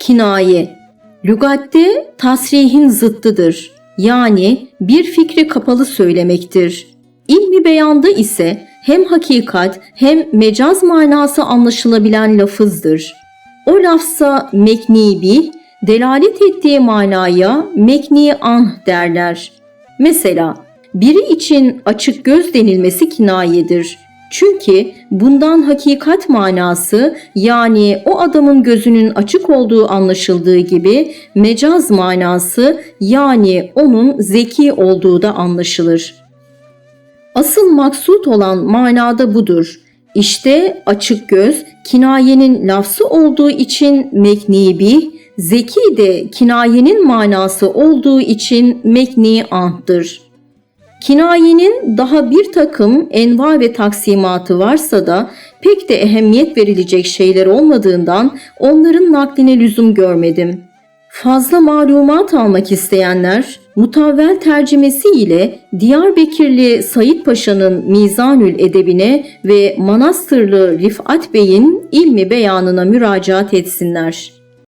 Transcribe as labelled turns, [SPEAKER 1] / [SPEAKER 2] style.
[SPEAKER 1] Kinaye Lügatte tasrihin zıttıdır. Yani bir fikri kapalı söylemektir. İlmi beyanda ise hem hakikat hem mecaz manası anlaşılabilen lafızdır. O lafza mekni bih, delalet ettiği manaya mekni anh derler. Mesela biri için açık göz denilmesi kinayedir. Çünkü bundan hakikat manası yani o adamın gözünün açık olduğu anlaşıldığı gibi mecaz manası yani onun zeki olduğu da anlaşılır. Asıl maksut olan manada budur. İşte açık göz kinayenin lafzı olduğu için meknibi, zeki de kinayenin manası olduğu için mekni anhtır. Kinayenin daha bir takım enva ve taksimatı varsa da pek de ehemmiyet verilecek şeyler olmadığından onların nakline lüzum görmedim. Fazla malumat almak isteyenler mutavvel tercümesi ile Diyarbakırlı Sayit Paşa'nın Mizanül Edebine ve Manastırlı Rifat Bey'in ilmi beyanına müracaat etsinler.